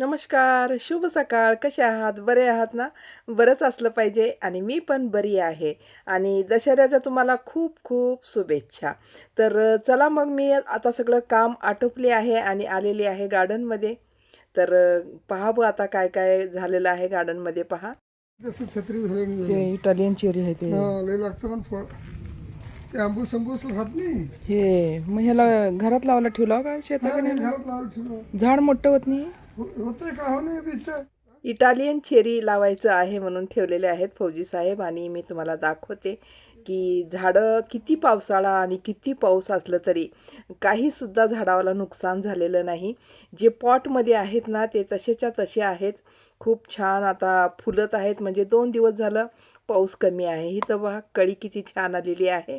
नमस्कार शुभ सकाळ. कसे आहात? बरे आहात ना? बरंच असलं पाहिजे आणि मी पण बरी आहे. आणि दशऱ्याच्या तुम्हाला खूप खूप शुभेच्छा. तर चला मग मी आता सगळं काम आटोपले आहे आणि आलेली आहे गार्डनमध्ये. तर पहा बघ आता काय काय झालेलं आहे गार्डनमध्ये पहा. जसं छत्री झालं ते इटालियन चेरी आहे ते. हा, लय लागतं पण फळ. ते आंबूस अंबूस खात नाही. हे मग ह्याला घरात लावायला ठेवला का शेताकडे? ठेवलं. झाड मोठं होत नाही? होते का हो नाही इटालियन चेरी लावायचं आहे म्हणून ठेवलेले आहेत फौजी साहेब आणि मी तुम्हाला दाखवते की झाडं किती पावसाळा आणि किती पाऊस असलं तरी काहीसुद्धा झाडाला नुकसान झालेलं नाही. जे पॉटमध्ये आहेत ना ते तसेच्या तसे आहेत. खूप छान आता फुलत आहेत. म्हणजे दोन दिवस झालं पाऊस कमी आहे. ही तर बघा कळी किती छान आलेली आहे.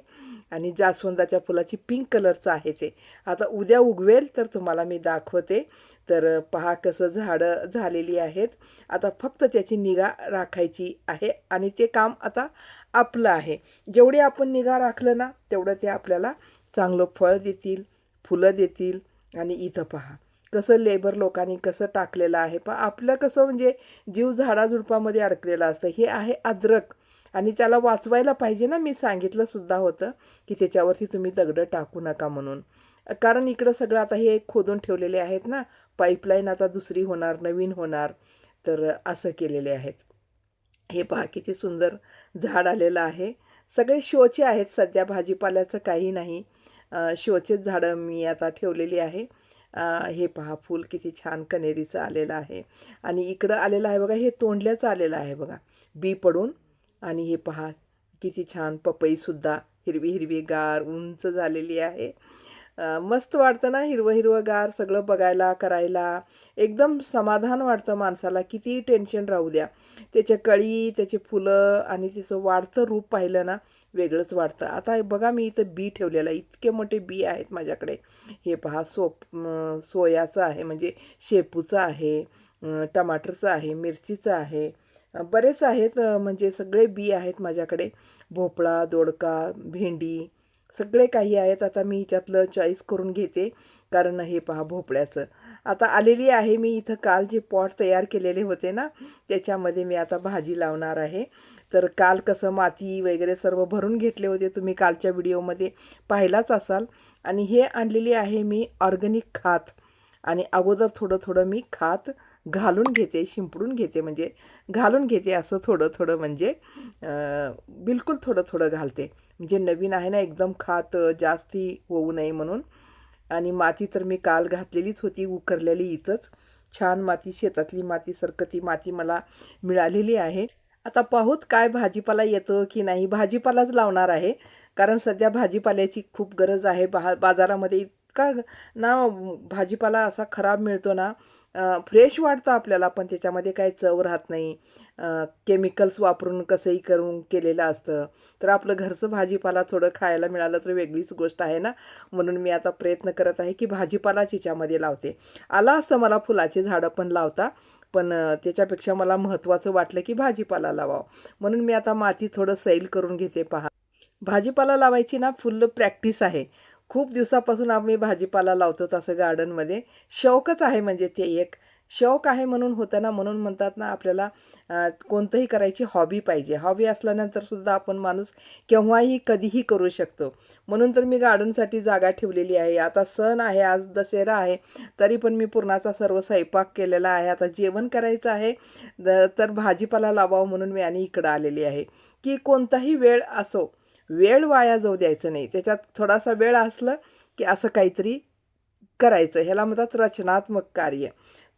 आणि जास्वंदाच्या फुलाची पिंक कलरचं आहे ते. आता उद्या उगवेल तर तुम्हाला मी दाखवते. तर पहा कसं झाडं झालेली आहेत. आता फक्त त्याची निगा राखायची आहे आणि ते काम आता आपलं आहे. जेवढे आपण निगा राखलं ना तेवढं ते आपल्याला चांगलं फळ देतील फुलं देतील. आणि इथं पहा कसं लेबर लोकांनी कसं टाकलेलं आहे. पण आपलं कसं म्हणजे जीव झाडाझुडपामध्ये अडकलेलं असतं. हे आहे अद्रक. आणि त्याला वाचवायला पाहिजे ना मी सांगितलं सुद्धा होतं की त्याच्यावरती तुम्ही दगडं टाकू नका म्हणून. कारण इकडं सगळं आता हे खोदून ठेवलेले आहेत ना पाईपलाईन आता दुसरी होणार नवीन होणार तर असं केलेले आहेत. हे पहा किती सुंदर झाड आलेलं आहे. सगळे शोचे आहेत सध्या भाजीपाल्याचं काही नाही. शोचेच झाडं मी आता ठेवलेली आहे. हे पहा फूल किती छान कनेरीचं आलेलं आहे. आणि इकडं आलेलं आहे बघा हे तोंडल्याचं आलेलं आहे बघा. बी पडून आणि हे पहा किती छान पपईसुद्धा हिरवी हिरवी गार उंच झालेली आहे. मस्त वाटतं ना हिरवं हिरवं गार सगळं बघायला करायला. एकदम समाधान वाटतं माणसाला किती टेन्शन राहू द्या. त्याच्या कळी त्याचे फुलं आणि त्याचं वाढतं रूप पाहिलं ना वेगळंच वाटतं. आता हे बघा मी इथं बी ठेवलेलं आहे इतके मोठे बी आहेत माझ्याकडे. हे पहा सोप सोयाचं आहे म्हणजे शेपूचं आहे टमाटरचं आहे मिरचीचं आहे. बरेच आहेत म्हणजे सगळे बी आहेत माझ्याकडे. भोपळा दोडका भेंडी सगळे काही आहेत. आता मी याच्यातलं चॉईस करून घेते. कारण हे पहा भोपळ्याचं. आता आलेली आहे मी इथं काल जे पॉट तयार केलेले होते ना त्याच्यामध्ये मी आता भाजी लावणार आहे. तर काल कसं माती वगैरे सर्व भरून घेतले होते तुम्ही कालच्या व्हिडिओमध्ये पाहिलाच असाल. आणि हे आणलेली आहे मी ऑर्गॅनिक खात. आणि अगोदर थोडं थोडं मी खात घालून घेते शिंपडून घेते म्हणजे घालून घेते असं थोडं थोडं म्हणजे बिलकुल थोडं थोडं घालते. म्हणजे नवीन आहे ना एकदम खात जास्ती होऊ नये म्हणून. आणि माती तर मी काल घातलेलीच होती उकरलेली इथंच. छान माती शेतातली मातीसारखं ती माती मला मिळालेली आहे. आता पाहूत काय भाजीपाला येतो की नाही. भाजीपालाच लावणार आहे. कारण सध्या भाजीपाल्याची खूप गरज आहे. बा बाजारामध्ये इतका ना भाजीपाला असा खराब मिळतो ना फ्रेश वाटतं आपल्याला पण त्याच्यामध्ये काही चव राहत नाही. केमिकल्स वापरून कसंही करून केलेलं असतं. तर आपलं घरचं भाजीपाला थोडं खायला मिळालं तर वेगळीच गोष्ट आहे ना. म्हणून मी आता प्रयत्न करत आहे की भाजीपालाच हिच्यामध्ये लावते. आला असतं मला फुलाची झाडं पण लावता पण त्याच्यापेक्षा मला महत्त्वाचं वाटलं की भाजीपाला लावावं. म्हणून मी आता माती थोडं सैल करून घेते पहा. भाजीपाला लावायची ना फुल प्रॅक्टिस आहे. खूप दिवसापासून आम्ही भाजीपाला लावतो तसं गार्डनमध्ये शौकच आहे म्हणजे ते एक. शौक आहे म्हणून होतं ना म्हणून म्हणतात ना आपल्याला कोणतंही करायची हॉबी पाहिजे. हॉबी असल्यानंतर सुद्धा आपण माणूस केव्हाही कधीही करू शकतो. म्हणून तर मी गार्डनसाठी जागा ठेवलेली आहे. आता सण आहे आज दशेरा आहे तरी पण मी पूर्णाचा सर्व स्वयंपाक केलेला आहे. आता जेवण करायचं आहे द- तर भाजीपाला लावावं म्हणून मी आणि इकडं आलेली आहे. की कोणताही वेळ असो वेळ वाया जाऊ द्यायचं नाही. त्याच्यात थोडासा वेळ असलं की असं काहीतरी करायचं. ह्याला म्हणतात रचनात्मक कार्य.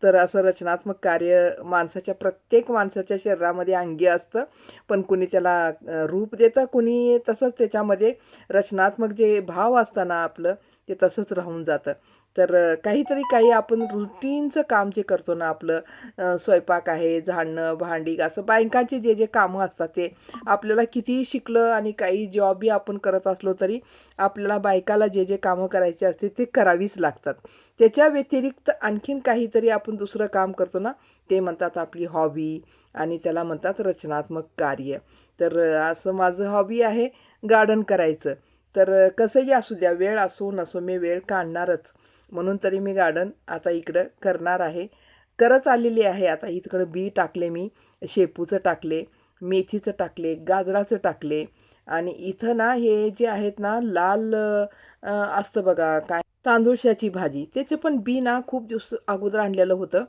तर असं रचनात्मक कार्य माणसाच्या प्रत्येक माणसाच्या शरीरामध्ये अंगी असतं. पण कुणी त्याला रूप देतं कुणी तसंच त्याच्यामध्ये रचनात्मक जे भाव असताना आपलं ते तसंच राहून जातं. तर काहीतरी काही आपण रुटीनचं काम जे करतो ना आपलं स्वयंपाक आहे झाडणं भांडी असं बायकांचे जे जे कामं असतात ते आपल्याला कितीही शिकलं आणि काही जॉबही आपण करत असलो तरी आपल्याला बायकाला जे जे कामं करायचे असते ते करावीच लागतात. त्याच्या व्यतिरिक्त आणखीन काहीतरी आपण दुसरं काम करतो ना ते म्हणतात आपली हॉबी आणि त्याला म्हणतात रचनात्मक कार्य. तर असं माझं हॉबी आहे गार्डन करायचं. तर कसंही असू द्या वेळ असो नसो मी वेळ काढणारच. म्हणून तरी मी गार्डन आता इकडं करणार आहे. करत आलेली आहे आता. इकडं बी टाकले मी. शेपूचं टाकले मेथीचं टाकले गाजराचं टाकले. आणि इथं ना हे जे आहेत ना लाल असतं बघा काय? तांदूळशाची भाजी. त्याचे पण बी ना खूप दिवस अगोदर आणलेलं होतं.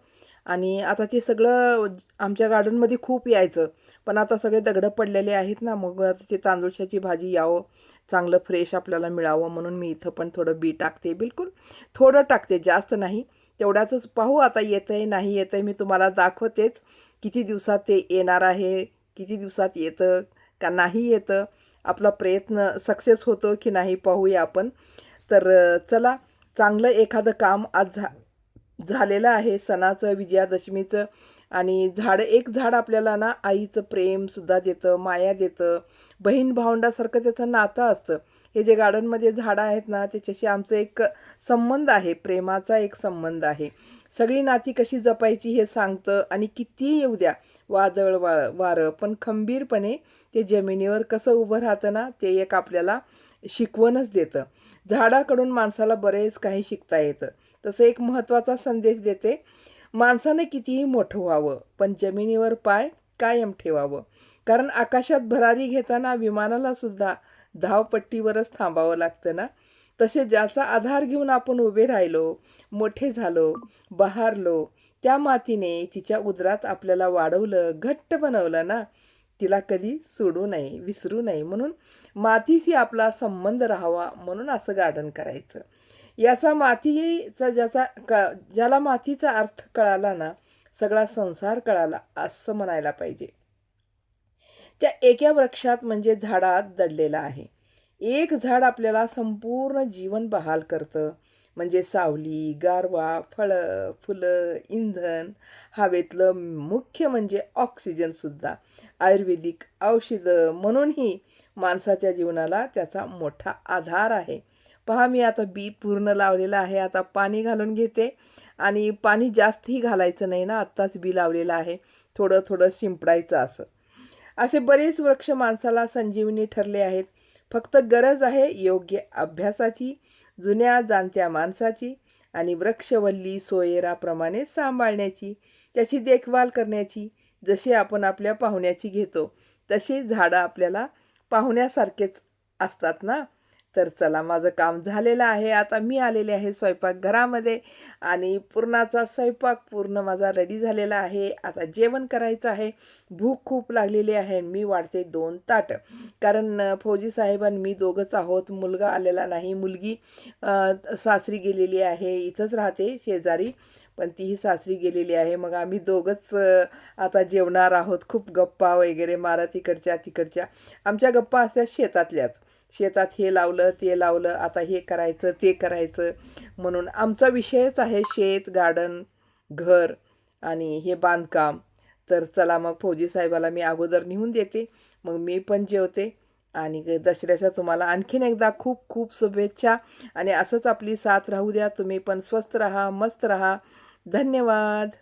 आणि आता ते सगळं आमच्या गार्डनमध्ये खूप यायचं. पण आता सगळे दगडं पडलेले आहेत ना मग आता ते तांदूळशाची भाजी यावं चांगलं फ्रेश आपल्याला मिळावं म्हणून मी इथं पण थोडं बी टाकते. बिलकुल थोडं टाकते जास्त नाही. तेवढ्याचंच पाहू आता येतं आहे नाही येतं आहे मी तुम्हाला दाखवतेच. किती दिवसात ते येणार आहे किती दिवसात येतं का नाही येतं आपला प्रयत्न सक्सेस होतो की नाही पाहूया आपण. तर चला चांगलं एखादं काम आज झा झालेलं आहे. सणाचं विजयादशमीचं आणि झाड एक झाड आपल्याला ना आईचं प्रेमसुद्धा देतं माया देतं. बहीण भावंडासारखं त्याचं नातं असतं. हे जे गार्डनमध्ये झाडं आहेत ना त्याच्याशी आमचं एक संबंध आहे. प्रेमाचा एक संबंध आहे. सगळी नाती कशी जपायची हे सांगतं आणि किती येऊ द्या. वादळ वा वारं पण खंबीरपणे ते जमिनीवर कसं उभं राहतं ना ते एक आपल्याला शिकवणच देतं. झाडाकडून माणसाला बरेच काही शिकता येतं. तसं एक महत्त्वाचा संदेश देते माणसानं कितीही मोठं व्हावं पण जमिनीवर पाय कायम ठेवावं. कारण आकाशात भरारी घेताना विमानालासुद्धा धावपट्टीवरच थांबावं लागतं ना? तसे ज्याचा आधार घेऊन आपण उभे राहिलो मोठे झालो बहारलो त्या मातीने तिच्या उदरात आपल्याला वाढवलं घट्ट बनवलं ना? तिला कधी सोडू नये विसरू नये म्हणून मातीशी आपला संबंध राहावा म्हणून असं गार्डन करायचं. याचा मातीचा ज्याचा क ज्याला मातीचा अर्थ कळाला ना सगळा संसार कळाला असं म्हणायला पाहिजे. त्या एका वृक्षात म्हणजे झाडात दडलेला आहे. एक झाड आपल्याला संपूर्ण जीवन बहाल करतं. म्हणजे सावली गारवा फळं फुलं इंधन हवेतलं मुख्य म्हणजे ऑक्सिजनसुद्धा आयुर्वेदिक औषधं म्हणूनही माणसाच्या जीवनाला त्याचा मोठा आधार आहे. पहा मी आता बी पूर्ण लावलेलं आहे. आता पाणी घालून घेते. आणि पाणी जास्तही घालायचं नाही ना आत्ताच बी लावलेलं आहे. थोडं थोडं शिंपडायचं असं. असे बरेच वृक्ष माणसाला संजीवनी ठरले आहेत. फक्त गरज आहे योग्य अभ्यासाची जुन्या जाणत्या माणसाची आणि वृक्षवल्ली सोयराप्रमाणे सांभाळण्याची त्याची देखभाल करण्याची. जशी आपण आपल्या पाहुण्याची घेतो तशी झाडं आपल्याला पाहुण्यासारखेच असतात ना. तर चला माझं काम झालेलं आहे. आता मी आलेले आहे स्वयंपाकघरामध्ये आणि पूर्णाचा स्वयंपाक पूर्ण माझा रेडी झालेला आहे. आता जेवण करायचं आहे. भूक खूप लागलेली आहे. मी वाढते दोन ताटं. कारण फौजी साहेबांनी मी दोघंच आहोत. मुलगा आलेला नाही. मुलगी सासरी गेलेली आहे. इथंच राहते शेजारी. पण तीही सासरी गेलेली आहे. मग आम्ही दोघंच आता जेवणार आहोत. खूप गप्पा वगैरे मारत इकडच्या तिकडच्या. आमच्या गप्पा असल्या शेतातल्याच. शेतात हे लावलं ते लावलं आता हे करायचं ते करायचं. म्हणून आमचा विषयच आहे शेत गार्डन घर आणि हे बांधकाम. तर चला मग फौजी साहेबाला मी अगोदर नेऊन देते. मग मी पण जेवते. आणि दसऱ्याच्या तुम्हाला आणखीन एकदा खूप खूप शुभेच्छा. आणि असंच आपली साथ राहू द्या. तुम्ही पण स्वस्त राहा मस्त राहा. धन्यवाद.